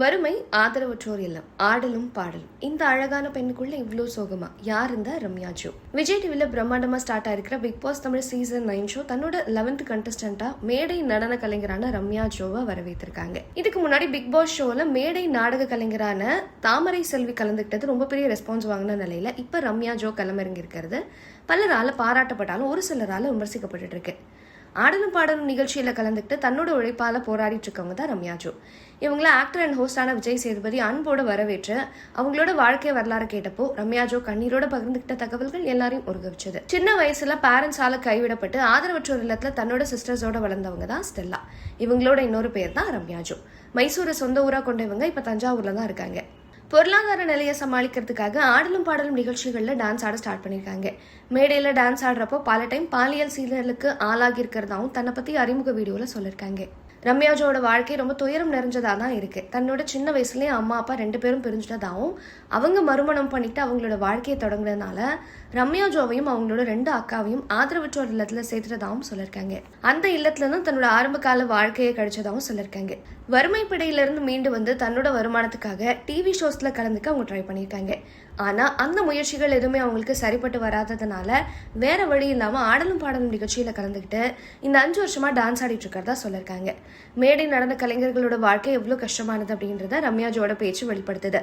வறுமை ஆதரவற்றோர் இல்லம் ஆடலும் பாடலும். இந்த அழகான பெண்ணுக்குள்ள இவ்வளோ சோகமா? யார் இந்த ரம்யா ஜோ? விஜய் டிவில பிரம்மாண்டமா start ஆயிருக்கிற Bigg Boss Tamil season nine show தன்னோட லெவன்த் கண்டஸ்டண்டா மேடை நடன கலைஞரான ரம்யா ஜோவை வரவேற்றிருக்காங்க. இதுக்கு முன்னாடி பிக் பாஸ் ஷோல மேடை நாடக கலைஞரான தாமரை செல்வி கலந்துக்கிட்டது ரொம்ப பெரிய ரெஸ்பான்ஸ் வாங்கின நிலையில இப்ப ரம்யா ஜோ களமிறங்கி இருக்கிறது பலரால பாராட்டப்பட்டாலும் ஒரு சிலரால விமர்சிக்கப்பட்டு இருக்கு. ஆடலும் பாடலும் நிகழ்ச்சியில் கலந்துக்கிட்டு தன்னோட உழைப்பால போராடிட்டு இருக்கவங்க தான் ரம்யா ஜோ இவங்கள ஆக்டர் அண்ட் ஹோஸ்டான விஜய் சேதுபதி அன்போட வரவேற்று அவங்களோட வாழ்க்கை வரலாறு கேட்டப்போ ரம்யா ஜோ கண்ணீரோட பகிர்ந்துக்கிட்ட தகவல்கள் எல்லாரையும் உருகவிச்சது சின்ன வயசுல பேரண்ட்ஸால கைவிடப்பட்டு ஆதரவற்றோர் இல்லத்துல தன்னோட சிஸ்டர்ஸோட வளர்ந்தவங்க தான் ஸ்டெல்லா. இவங்களோட இன்னொரு பேர் தான் ரம்யா ஜோ மைசூரை சொந்த ஊரா கொண்ட இவங்க இப்ப தஞ்சாவூர்ல தான் இருக்காங்க. பொருளாதார நிலையை சமாளிக்கிறதுக்காக ஆடலும் பாடலும் நிகழ்ச்சிகளில் டான்ஸ் ஆட ஸ்டார்ட் பண்ணியிருக்காங்க மேடையில் டான்ஸ் ஆடுறப்போ பல டைம் பாலியல் சீனலுக்கு ஆளாகி இருக்கிறதாவும் தன்னை பற்றி அறிமுக வீடியோவில் சொல்லியிருக்காங்க ரம்யாஜோட வாழ்க்கை ரொம்ப துயரம் நிறைஞ்சதாக தான் இருக்குது தன்னோட சின்ன வயசுலேயே அம்மா அப்பா ரெண்டு பேரும் பிரிஞ்சிட்டதாகவும் அவங்க மறுமணம் பண்ணிட்டு அவங்களோட வாழ்க்கையை தொடங்குறதுனால ரம்யாஜோவையும் அவங்களோட ரெண்டு அக்காவையும் ஆதரவற்றோர் இல்லத்தில் சேர்த்துட்டதாகவும் சொல்லியிருக்காங்க அந்த இல்லத்துல தான் தன்னோட ஆரம்ப கால வாழ்க்கையை கழிச்சதாகவும் சொல்லியிருக்காங்க வறுமை பிடையிலிருந்து மீண்டு வந்து தன்னோட வருமானத்துக்காக டிவி ஷோஸில் கலந்துக்க அவங்க ட்ரை பண்ணியிருக்காங்க. ஆனால் அந்த முயற்சிகள் எதுவுமே அவங்களுக்கு சரிப்பட்டு வராததுனால வேற வழி இல்லாமல் ஆடலும் பாடலும் நிகழ்ச்சியில் கலந்துக்கிட்டு இந்த அஞ்சு வருஷமாக டான்ஸ் ஆடிட்டு இருக்கிறதா சொல்லியிருக்காங்க மேடை நடந்த கலைஞர்களோட வாழ்க்கை எவ்வளவு கஷ்டமானது அப்படின்றத ரம்யாஜோட பேச்சு வெளிப்படுத்துது.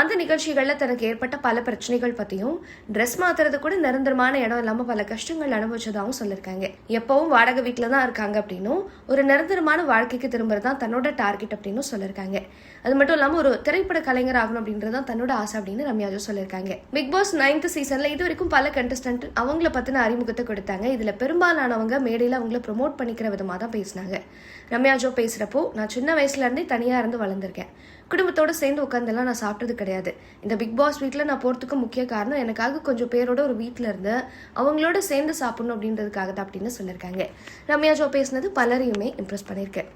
அந்த நிகழ்ச்சிகள்ல தனக்கு ஏற்பட்ட பல பிரச்சனைகள் பத்தியும் ட்ரெஸ் மாத்துறது கூட நிரந்தரமான இடம் இல்லாம பல கஷ்டங்கள் அனுபவிச்சதாகவும் சொல்லியிருக்காங்க எப்பவும் வாடகை வீட்டுல தான் இருக்காங்க அப்படின்னும் ஒரு நிரந்தரமான வாழ்க்கைக்கு திரும்புறது தான் தன்னோட டார்கெட் அப்படின்னு சொல்லியிருக்காங்க அது மட்டும் இல்லாம ஒரு திரைப்பட கலைஞர் ஆகணும் அப்படின்றது தான் தன்னோட ஆசை அப்படின்னு ரம்யாஜோ சொல்லியிருக்காங்க பிக் பாஸ் நைன்த் சீசன்ல இது வரைக்கும் பல கண்டஸ்டன்ட் அவங்கள பத்தின அறிமுகத்தை கொடுத்தாங்க. இதுல பெரும்பாலானவங்க மேடையில அவங்கள ப்ரொமோட் பண்ணிக்கிற விதமா தான் பேசினாங்க ரம்யாஜோ பேசுகிறப்போ நான் சின்ன வயசுலேருந்தே தனியாக இருந்து வளர்ந்துருக்கேன். குடும்பத்தோடு சேர்ந்து உட்காந்துலாம் நான் சாப்பிட்டது கிடையாது. இந்த பிக் பாஸ் வீட்டில் நான் போகிறதுக்கு முக்கிய காரணம் எனக்காக கொஞ்சம் பேரோட ஒரு வீட்டில் இருந்து அவங்களோட சேர்ந்து சாப்பிடணும் அப்படின்றதுக்காக தான் அப்படின்னு சொல்லியிருக்காங்க ரம்யா ஜோ பேசினது பலரையுமே இம்ப்ரெஸ் பண்ணியிருக்கேன்